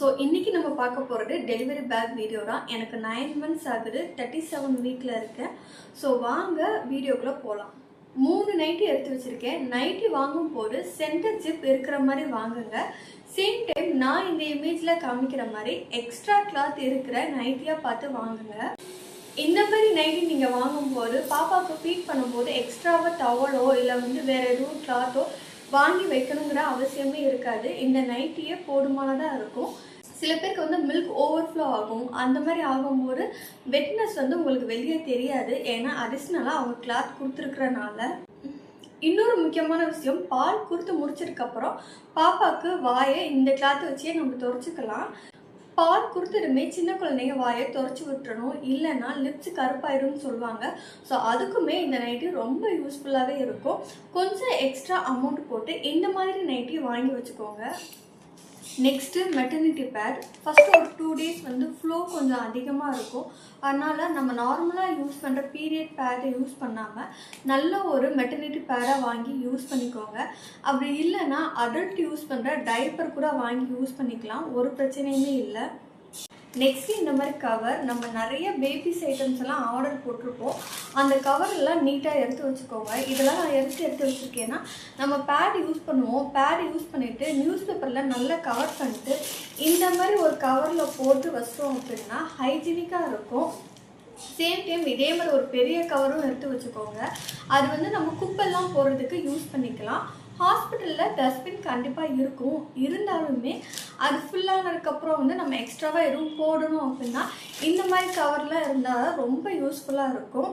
So இன்றைக்கி நம்ம பார்க்க போகிறது டெலிவரி பேக் வீடியோ தான். எனக்கு நைன் மந்த்ஸ் ஆகுது தேர்ட்டி செவன் வீக்கில் இருக்கேன். ஸோ வாங்க வீடியோக்குள்ளே போகலாம் மூணு நைட்டி எடுத்து வச்சுருக்கேன். நைட்டி வாங்கும் போது சென்டர் ஜிப் இருக்கிற மாதிரி வாங்குங்க. சேம் டைம் நான் இந்த இமேஜில் காமிக்கிற மாதிரி எக்ஸ்ட்ரா கிளாத் இருக்கிற நைட்டியாக பார்த்து வாங்குங்க. இந்த மாதிரி நைட்டி நீங்கள் வாங்கும்போது பாப்பாவுக்கு ஃபீட் பண்ணும்போது எக்ஸ்ட்ராவாக டவலோ இல்லை வந்து வேறு எதுவும் கிளாத்தோ வாங்கி வைக்கணுங்கிற அவசியமே இருக்காது. இந்த நைட்டியே போதுமானதாக இருக்கும். சில பேருக்கு வந்து மில்க் ஓவர்ஃப்ளோ ஆகும். அந்த மாதிரி ஆகும்போது வெட்னஸ் வந்து உங்களுக்கு வெளியே தெரியாது. ஏன்னா அடிஷ்னலாக அவங்க கிளாத் கொடுத்துருக்கறனால. இன்னொரு முக்கியமான விஷயம் பால் கொடுத்து முடிச்சதுக்கப்புறம் பாப்பாவுக்கு வாயை இந்த கிளாத்தை வச்சே நம்ம துடைச்சிக்கலாம். பால் கொடுத்துடுமே சின்ன குழந்தைங்க வாயை துடைச்சி விட்டுறணும். இல்லைன்னா லிப்ஸ் கருப்பாயிடும்னு சொல்லுவாங்க. ஸோ அதுக்குமே இந்த நைட்டி ரொம்ப யூஸ்ஃபுல்லாகவே இருக்கும். கொஞ்சம் எக்ஸ்ட்ரா அமௌண்ட் போட்டு இந்த மாதிரி நைட்டி வாங்கி வச்சுக்கோங்க. நெக்ஸ்ட்டு மெட்டர்னிட்டி பேட் ஃபஸ்ட்டு ஒரு டூ டேஸ் வந்து ஃப்ளோ கொஞ்சம் அதிகமாக இருக்கும். அதனால் நம்ம நார்மலாக யூஸ் பண்ணுற பீரியட் பேடை யூஸ் பண்ணாமல் நல்ல ஒரு மெட்டர்னிட்டி பேடாக வாங்கி யூஸ் பண்ணிக்கோங்க. அப்படி இல்லைன்னா அடல்ட் யூஸ் பண்ணுற டைப்பர் கூட வாங்கி யூஸ் பண்ணிக்கலாம். ஒரு பிரச்சனையுமே இல்லை. நெக்ஸ்ட் இந்த மாதிரி கவர் நம்ம நிறைய பேபிஸ் ஐட்டம்ஸ் எல்லாம் ஆர்டர் போட்டிருப்போம். அந்த கவர் எல்லாம் நீட்டாக எடுத்து வச்சுக்கோங்க. இதெல்லாம் நான் எடுத்து எடுத்து வச்சுருக்கேன்னா நம்ம பேட் யூஸ் பண்ணுவோம். பேட் யூஸ் பண்ணிவிட்டு நியூஸ் பேப்பரில் நல்லா கவர் பண்ணிட்டு இந்த மாதிரி ஒரு கவரில் போட்டு வச்சிட்டோம் அப்படின்னா ஹைஜீனிக்காக இருக்கும். சேம் டைம் இதே மாதிரி ஒரு பெரிய கவரும் எடுத்து வச்சுக்கோங்க. அது வந்து நம்ம குப்பெல்லாம் போடுறதுக்கு யூஸ் பண்ணிக்கலாம். ஹாஸ்பிட்டலில் டஸ்ட்பின் கண்டிப்பாக இருக்கும். இருந்தாலுமே அது ஃபுல்லானதுக்கப்புறம் வந்து நம்ம எக்ஸ்ட்ராவாக எதுவும் போடணும் அப்படின்னா இந்த மாதிரி கவர்லாம் இருந்தால் ரொம்ப யூஸ்ஃபுல்லாக இருக்கும்.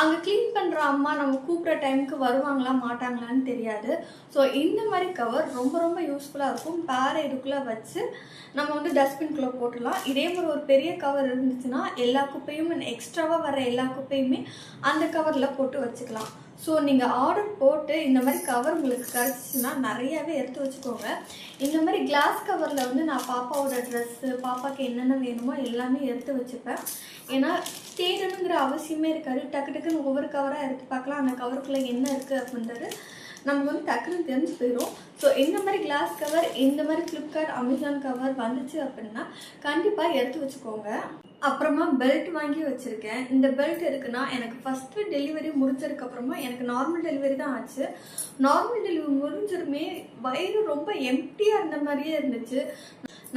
அங்கே க்ளீன் பண்ணுற அம்மா நம்ம கூப்பிட்ற டைமுக்கு வருவாங்களா மாட்டாங்களான்னு தெரியாது. ஸோ இந்த மாதிரி கவர் ரொம்ப ரொம்ப யூஸ்ஃபுல்லாக இருக்கும். பேர இதுக்குள்ளே வச்சு நம்ம வந்து டஸ்ட்பின்குள்ளே போட்டுடலாம். இதே மாதிரி ஒரு பெரிய கவர் இருந்துச்சுன்னா எல்லா குப்பையும் எக்ஸ்ட்ராவாக வர எல்லா குப்பையுமே அந்த கவரில் போட்டு வச்சுக்கலாம். ஸோ நீங்கள் ஆர்டர் போட்டு இந்த மாதிரி கவர் உங்களுக்கு கிடச்சிச்சுன்னா நிறையாவே எடுத்து வச்சுக்கோங்க. இந்த மாதிரி கிளாஸ் கவரில் வந்து நான் பாப்பாவோட ட்ரெஸ்ஸு பாப்பாவுக்கு என்னென்ன வேணுமோ எல்லாமே எடுத்து வச்சுப்பேன். ஏன்னா தேடணுங்கிற அவசியமே இருக்காது. டக்கு டக்குன்னு ஒவ்வொரு கவராக எடுத்து பார்க்கலாம். அந்த கவருக்குள்ளே என்ன இருக்குது அப்படின்றது நமக்கு வந்து டக்குன்னு தெரிஞ்சு போயிடும் ஸோ இந்த மாதிரி கிளாஸ் கவர் இந்த மாதிரி ஃப்ளிப்கார்ட் அமேசான் கவர் வந்துச்சு அப்படின்னா கண்டிப்பாக எடுத்து வச்சுக்கோங்க. அப்புறமா பெல்ட் வாங்கி வச்சுருக்கேன். இந்த பெல்ட் எதுக்குன்னா எனக்கு ஃபஸ்ட்டு டெலிவரி முடிஞ்சதுக்கப்புறமா எனக்கு நார்மல் டெலிவரி தான் ஆச்சு. நார்மல் டெலிவரி முடிஞ்சதுமே வயிறு ரொம்ப எம்டியாக இருந்த மாதிரியே இருந்துச்சு.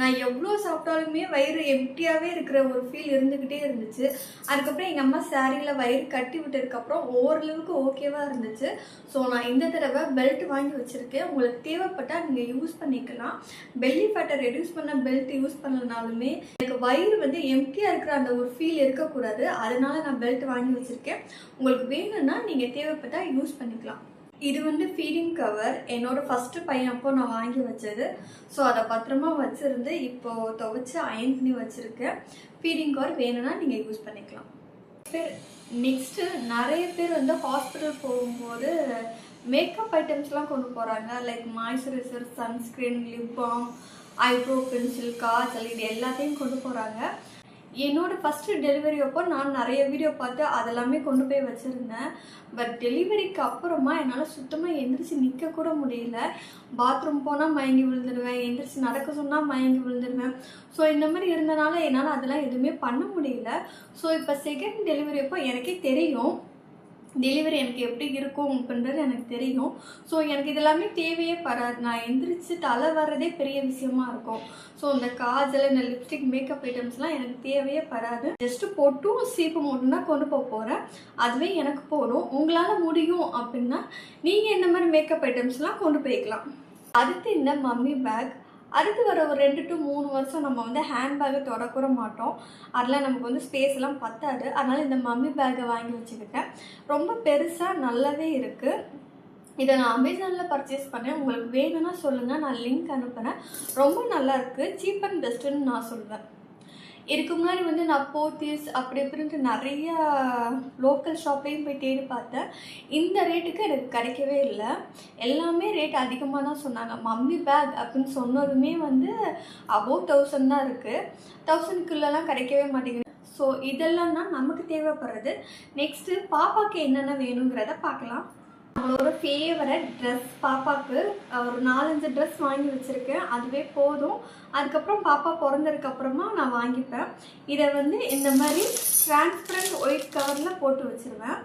நான் எவ்வளோ சாப்பிட்டாலுமே வயிறு எம்டியாகவே இருக்கிற ஒரு ஃபீல் இருந்துக்கிட்டே இருந்துச்சு. அதுக்கப்புறம் எங்கள் அம்மா சாரியில் வயிறு கட்டி விட்டதுக்கப்புறம் ஓரளவுக்கு ஓகேவாக இருந்துச்சு. ஸோ நான் இந்த தடவை பெல்ட் வாங்கி வச்சுருக்கேன். உங்களுக்கு தேவைப்பட்டால் நீங்கள் யூஸ் பண்ணிக்கலாம். பெல்லி ஃபேட்டை ரெடியூஸ் பண்ண பெல்ட் யூஸ் பண்ணலனாலுமே எனக்கு வயிறு வந்து எம்டியாக இருக்கிற அந்த ஒரு ஃபீல் இருக்கக்கூடாது. அதனால நான் பெல்ட் வாங்கி வச்சுருக்கேன். உங்களுக்கு வேணும்னா நீங்கள் தேவைப்பட்டால் யூஸ் பண்ணிக்கலாம். இது வந்து ஃபீடிங் கவர் என்னோட ஃபஸ்ட்டு பையன் அப்போ நான் வாங்கி வச்சது. ஸோ அதை பத்திரமா வச்சுருந்து இப்போ துவைச்சு அயன் பண்ணி வச்சுருக்கேன். ஃபீடிங் கவர் வேணும்னா நீங்கள் யூஸ் பண்ணிக்கலாம். நெக்ஸ்ட்டு நிறைய பேர் வந்து ஹாஸ்பிட்டல் போகும்போது மேக்கப் ஐட்டம்ஸ்லாம் கொண்டு போகிறாங்க like moisturiser sunscreen lip balm eyebrow pencil kajal இது எல்லாத்தையும் கொண்டு போகிறாங்க என்னோட ஃபஸ்ட்டு டெலிவரி அப்போ நான் நிறைய வீடியோ பார்த்து அதெல்லாமே கொண்டு போய் வச்சுருந்தேன். பட் டெலிவரிக்கு அப்புறமா என்னால் சுத்தமாக எந்திரிச்சு நிற்கக்கூட முடியல. பாத்ரூம் போனால் மயங்கி விழுந்துடுவேன் எந்திரிச்சு நடக்க சொன்னால் மயங்கி விழுந்துடுவேன் ஸோ இந்த மாதிரி இருந்தனால என்னால் அதெல்லாம் எதுவுமே பண்ண முடியல. ஸோ இப்போ செகண்ட் டெலிவரி அப்போ எனக்கே தெரியும். டெலிவரி எனக்கு எப்படி இருக்கும் அப்படின்றது எனக்கு தெரியும். ஸோ எனக்கு இதெல்லாமே தேவையே பராது நான் எந்திரிச்சு தலை வர்றதே பெரிய விஷயமா இருக்கும். ஸோ இந்த காஜல் இந்த லிப்ஸ்டிக் மேக்கப் ஐட்டம்ஸ்லாம் எனக்கு தேவையே பராது ஜஸ்ட்டு பொட்டும் சீப்பு மட்டும் தான் கொண்டு போக போகிறேன் அதுவே எனக்கு போதும். உங்களால் முடியும் அப்படின்னா நீங்கள் இந்த மாதிரி மேக்கப் ஐட்டம்ஸ்லாம் கொண்டு போய்க்கலாம். அடுத்து இந்த மம்மி பேக் அடுத்து வர ஒரு ரெண்டு டு மூணு வருஷம் நம்ம வந்து ஹேண்ட்பேக்கை தொடக்கூட மாட்டோம். அதெல்லாம் நமக்கு வந்து ஸ்பேஸ் எல்லாம் பத்தாது. அதனால் இந்த மம்மி பேக்கை வாங்கி வச்சுக்கிட்டேன். ரொம்ப பெருசாக நல்லாவே இருக்குது இதை நான் அமேசானில் பர்ச்சேஸ் பண்ணேன். உங்களுக்கு வேணும்னா சொல்லுங்கள் நான் லிங்க் அனுப்புகிறேன் ரொம்ப நல்லா இருக்குது சீப் அண்ட் பெஸ்ட்டுன்னு நான் சொல்வேன் இதுக்கு முன்னாடி வந்து நான் போத்தீஸ் அப்படி இப்படின்ட்டு நிறைய லோக்கல் ஷாப்லேயும் போய் தேடி பார்த்தேன். இந்த ரேட்டுக்கு எனக்கு கிடைக்கவே இல்லை. எல்லாமே ரேட் அதிகமாக தான் சொன்னாங்க. மம்மி பேக் அப்படின்னு சொன்னதுமே வந்து அபோவ் தௌசண்ட் தான் இருக்குது தௌசண்ட்குள்ளெல்லாம் கிடைக்கவே மாட்டேங்குது. ஸோ இதெல்லாம் தான் நமக்கு தேவைப்படுறது. நெக்ஸ்ட்டு பாப்பாவுக்கு என்னென்ன வேணுங்கிறத பார்க்கலாம். நம்மளோட ஃபேவரட் ட்ரெஸ் பாப்பாவுக்கு ஒரு நாலஞ்சு ட்ரெஸ் வாங்கி வச்சுருக்கேன். அதுவே போதும். அதுக்கப்புறம் பாப்பா பிறந்ததுக்கப்புறமா நான் வாங்கிப்பேன். இதை வந்து இந்த மாதிரி டிரான்ஸ்பரண்ட் ஒயிட் கவரில் போட்டு வச்சுருவேன்.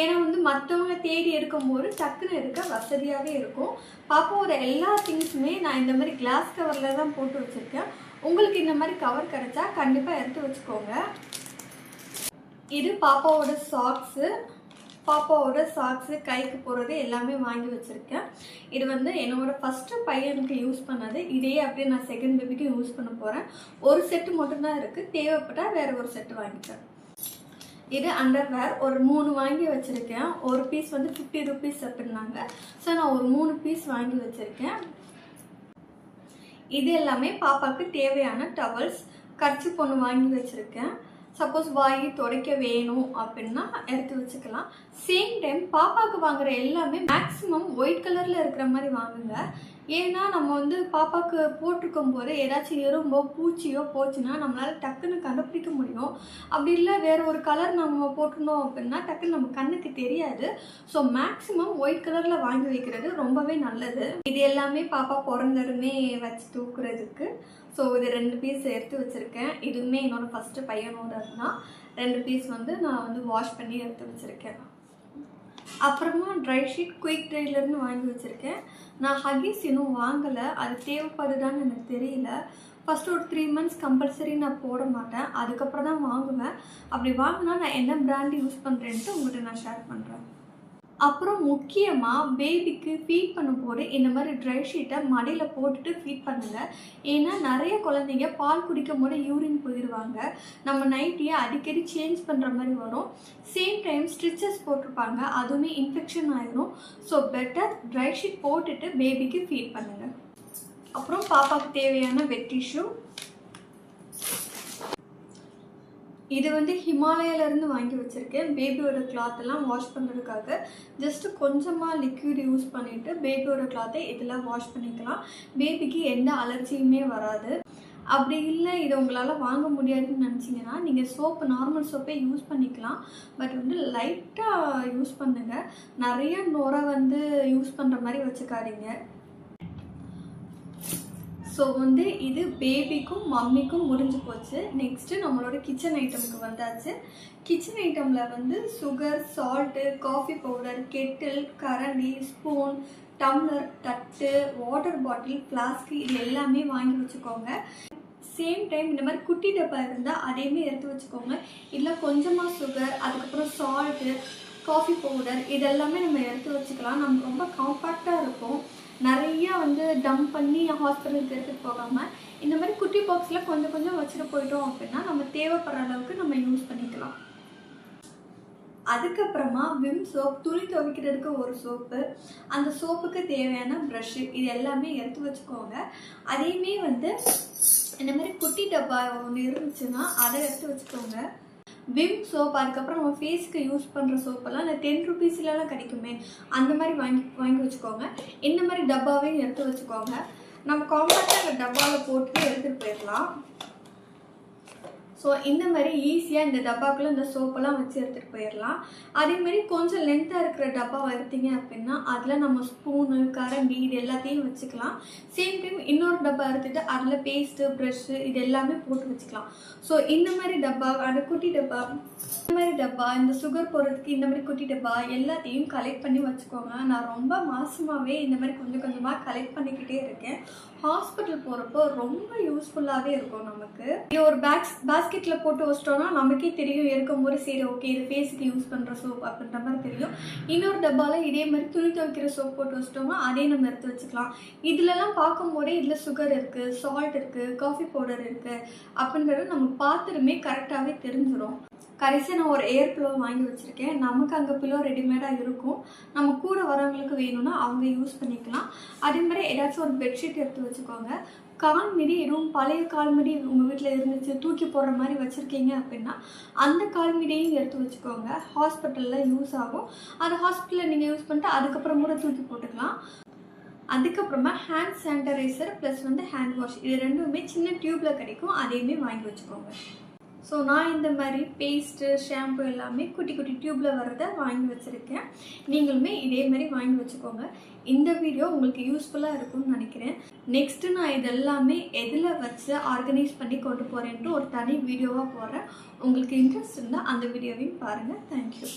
ஏன்னா வந்து மற்றவங்க தேடி எடுக்கும்போது டக்குன்னு எடுக்க வசதியாகவே இருக்கும். பாப்பாவோட எல்லா திங்ஸுமே நான் இந்த மாதிரி கிளாஸ் கவரில் தான் போட்டு வச்சுருக்கேன். உங்களுக்கு இந்த மாதிரி கவர் கிடைச்சா கண்டிப்பாக எடுத்து வச்சுக்கோங்க. இது பாப்பாவோட சாக்ஸு பாப்பாவோட சாக்ஸு கைக்கு போகிறது எல்லாமே வாங்கி வச்சுருக்கேன். இது வந்து என்னோட ஃபஸ்ட்டு பையனுக்கு யூஸ் பண்ணது. இதே அப்படியே நான் செகண்ட் பேபிக்கு யூஸ் பண்ண போகிறேன் ஒரு செட்டு மட்டும்தான் இருக்குது தேவைப்பட்டால் வேறு ஒரு செட்டு வாங்கிக்கிறேன் இது அண்டர்வேர் ஒரு மூணு வாங்கி வச்சுருக்கேன். ஒரு பீஸ் வந்து ஃபிஃப்டி ருபீஸ் அப்படின்னாங்க ஸோ நான் ஒரு மூணு பீஸ் வாங்கி வச்சுருக்கேன். இது எல்லாமே பாப்பாவுக்கு தேவையான டவல்ஸ் கர்ச்சி பொண்ணு வாங்கி வச்சுருக்கேன். சப்போஸ் வாங்கி துடைக்க வேணும் அப்படின்னா எடுத்து வச்சுக்கலாம். சேம் டைம் பாப்பாவுக்கு வாங்குற எல்லாமே மேக்ஸிமம் ஒயிட் கலரில் இருக்கிற மாதிரி வாங்குங்க. ஏன்னா நம்ம வந்து பாப்பாவுக்கு போட்டிருக்கும் போது ஏதாச்சும் எறும்போ பூச்சியோ போச்சுன்னா நம்மளால் டக்குன்னு கண்டுபிடிக்க முடியும். அப்படி இல்லை வேறு ஒரு கலர் நம்ம போட்டிருந்தோம் அப்படின்னா டக்குன்னு நம்ம கண்ணுக்கு தெரியாது. ஸோ மேக்ஸிமம் ஒயிட் கலரில் வாங்கி வைக்கிறது ரொம்பவே நல்லது. இது எல்லாமே பாப்பா பிறந்ததுமே வச்சு தூக்குறதுக்கு. ஸோ இது ரெண்டு பீஸ் எடுத்து வச்சுருக்கேன். இதுவுமே என்னோடய ஃபஸ்ட்டு பையனோட தான் ரெண்டு பீஸ் வந்து நான் வந்து வாஷ் பண்ணி எடுத்து வச்சுருக்கேன். அப்புறமா ட்ரை ஷீட் குயிக் ட்ரைலர்னு வாங்கி வச்சுருக்கேன். நான் ஹகீஸ் இன்னும் வாங்கலை. அது தேவைப்படுதான்னு எனக்கு தெரியல. ஃபஸ்ட்டு ஒரு த்ரீ மந்த்ஸ் கம்பல்சரி நான் போட மாட்டேன். அதுக்கப்புறம் தான் வாங்குவேன். அப்படி வாங்கினா நான் என்ன பிராண்ட் யூஸ் பண்ணுறேன்ட்டு உங்கள்கிட்ட நான் ஷேர் பண்ணுறேன் அப்புறம் முக்கியமாக பேபிக்கு ஃபீட் பண்ணும்போது இந்த மாதிரி ட்ரை ஷீட்டை மடியில் போட்டுட்டு ஃபீட் பண்ணுங்கள் ஏன்னா நிறைய குழந்தைங்க பால் குடிக்கும் போது யூரின் போயிடுவாங்க. நம்ம நைட்டியை அடிக்கடி சேஞ்ச் பண்ணுற மாதிரி வரும். சேம் டைம் ஸ்ட்ரிச்சஸ் போட்டிருப்பாங்க. அதுவுமே இன்ஃபெக்ஷன் ஆயிரும். ஸோ பெட்டர் ட்ரை ஷீட் போட்டுட்டு பேபிக்கு ஃபீட் பண்ணுங்கள் அப்புறம் பாப்பாவுக்கு தேவையான வெட் டிஷ்யூ இது வந்து ஹிமாலயாலேருந்து வாங்கி வச்சுருக்கேன். பேபியோட கிளாத்தெல்லாம் வாஷ் பண்ணுறதுக்காக ஜஸ்ட்டு கொஞ்சமாக லிக்விட் யூஸ் பண்ணிவிட்டு பேபியோட கிளாத்தை இதெல்லாம் வாஷ் பண்ணிக்கலாம். பேபிக்கு எந்த அலர்ஜியுமே வராது. அப்படி இல்லை இதை உங்களால் வாங்க முடியாதுன்னு நினச்சிங்கன்னா நீங்கள் சோப்பு நார்மல் சோப்பே யூஸ் பண்ணிக்கலாம். பட் வந்து லைட்டாக யூஸ் பண்ணுங்கள் நிறைய நுரை வந்து யூஸ் பண்ணுற மாதிரி வச்சுக்காதீங்க. ஸோ வந்து இது பேபிக்கும் மம்மிக்கும் முடிஞ்சு போச்சு. நெக்ஸ்ட்டு நம்மளோட கிச்சன் ஐட்டமுக்கு வந்தாச்சு. கிச்சன் ஐட்டமில் வந்து sugar salt coffee powder kettle கரண்டி ஸ்பூன் டம்ளர் தட்டு வாட்டர் பாட்டில் ஃப்ளாஸ்க்கு இது எல்லாமே வாங்கி வச்சுக்கோங்க. சேம் டைம் இந்த மாதிரி குட்டி டப்பா இருந்தால் அதையுமே எடுத்து வச்சுக்கோங்க. இல்லை கொஞ்சமாக சுகர் அதுக்கப்புறம் சால்ட்டு காஃபி பவுடர் இதெல்லாமே நம்ம எடுத்து வச்சுக்கலாம். நமக்கு ரொம்ப காம்பாக்டாக இருக்கும். நிறையா வந்து டம்ப் பண்ணி ஹாஸ்பிட்டலுக்கு எடுத்துகிட்டு போகாமல் இந்த மாதிரி குட்டி பாக்ஸில் கொஞ்சம் கொஞ்சம் வச்சுட்டு போயிட்டோம் அப்படின்னா நம்ம தேவைப்படுற அளவுக்கு நம்ம யூஸ் பண்ணிக்கலாம். அதுக்கப்புறமா விம் சோப் துணி துவைக்கிறதுக்கு ஒரு சோப்பு அந்த சோப்புக்கு தேவையான ப்ரஷ்ஷு இது எல்லாமே எடுத்து வச்சுக்கோங்க. அதையுமே வந்து இந்த மாதிரி குட்டி டப்பா ஒன்று இருந்துச்சுன்னா அதை எடுத்து வச்சுக்கோங்க. விம் சோப் அதுக்கப்புறம் நம்ம ஃபேஸ்க்கு யூஸ் பண்ணுற சோப்பெல்லாம் இந்த டென் ருபீஸ்லலாம் கிடைக்குமே அந்த மாதிரி வாங்கி வாங்கி வச்சுக்கோங்க. இந்த மாதிரி டப்பாவையும் எடுத்து வச்சுக்கோங்க. நம்ம காம்பேக்டாக அந்த டப்பாவில் போட்டுட்டு எடுத்துகிட்டு போயிடலாம். ஸோ இந்த மாதிரி ஈஸியாக இந்த டப்பாக்குள்ளே இந்த சோப்பெல்லாம் வச்சு எடுத்துகிட்டு போயிடலாம் அதேமாரி கொஞ்சம் லென்த்தாக இருக்கிற டப்பா எடுத்தீங்க அப்படின்னா அதில் நம்ம ஸ்பூனு கரண்டி இது எல்லாத்தையும் வச்சுக்கலாம். சேம் டைம் இன்னொரு டப்பா எடுத்துகிட்டு அதில் பேஸ்ட்டு ப்ரஷ்ஷு இது எல்லாமே போட்டு வச்சுக்கலாம். ஸோ இந்த மாதிரி டப்பா அந்த குட்டி டப்பா இந்த மாதிரி டப்பா இந்த சுகர் போடுறதுக்கு இந்த மாதிரி குட்டி டப்பா எல்லாத்தையும் கலெக்ட் பண்ணி வச்சுக்கோங்க. நான் ரொம்ப மாசமாகவே இந்த மாதிரி கொஞ்சம் கொஞ்சமாக கலெக்ட் பண்ணிக்கிட்டே இருக்கேன். ஹாஸ்பிட்டல் போகிறப்போ ரொம்ப யூஸ்ஃபுல்லாகவே இருக்கும் நமக்கு. இது ஒரு பேக்ஸ் பேஸ்கெட்டில் போட்டு வச்சிட்டோம்னா நமக்கே தெரியும் இருக்கும்போது சரி ஓகே இது ஃபேஸுக்கு யூஸ் பண்ணுற சோப் அப்படின்ற மாதிரி தெரியும். இன்னொரு டப்பாவில் இதே மாதிரி துணி துவைக்கிற சோப் போட்டு வச்சிட்டோம்னா அதே நம்ம எடுத்து வச்சுக்கலாம். இதுலலாம் பார்க்கும்போதே இதில் சுகர் இருக்குது சால்ட் இருக்குது காஃபி பவுடர் இருக்குது அப்படின்றது நம்ம பார்த்துருமே கரெக்டாகவே தெரிஞ்சிடும் கடைசியாக நான் ஒரு ஏர் பிலோ வாங்கி வச்சுருக்கேன். நமக்கு அங்கே பிலோ ரெடிமேடாக இருக்கும். நம்ம கூட வரவங்களுக்கு வேணும்னா அவங்க யூஸ் பண்ணிக்கலாம். அதே மாதிரி ஏதாச்சும் ஒரு பெட்ஷீட் எடுத்து வச்சுக்கோங்க. கால் மிடி எதுவும் பழைய கால் மிடி உங்கள் வீட்டில் இருந்துச்சு தூக்கி போடுற மாதிரி வச்சுருக்கீங்க அப்படின்னா அந்த கால் மிடியையும் எடுத்து வச்சுக்கோங்க. ஹாஸ்பிட்டலில் யூஸ் ஆகும். அது ஹாஸ்பிட்டலில் நீங்கள் யூஸ் பண்ணிட்டு அதுக்கப்புறம் கூட தூக்கி போட்டுக்கலாம். அதுக்கப்புறமா ஹேண்ட் சானிடைசர் ப்ளஸ் வந்து ஹேண்ட் வாஷ் இது ரெண்டுமே சின்ன டியூப்பில் கிடைக்கும். அதையுமே வாங்கி வச்சுக்கோங்க. ஸோ நான் இந்த மாதிரி பேஸ்ட்டு ஷாம்பு எல்லாமே குட்டி குட்டி டியூப்பில் வரதை வாங்கி வச்சுருக்கேன். நீங்களுமே இதே மாதிரி வாங்கி வச்சுக்கோங்க. இந்த வீடியோ உங்களுக்கு யூஸ்ஃபுல்லாக இருக்கும்னு நினைக்கிறேன். நெக்ஸ்ட்டு நான் இதெல்லாமே எதில் வச்சு ஆர்கனைஸ் பண்ணி கொண்டு போகிறேன்ட்டு ஒரு தனி வீடியோவாக போடுறேன். உங்களுக்கு இன்ட்ரெஸ்ட் இருந்தால் அந்த வீடியோவையும் பாருங்கள் தேங்க்யூ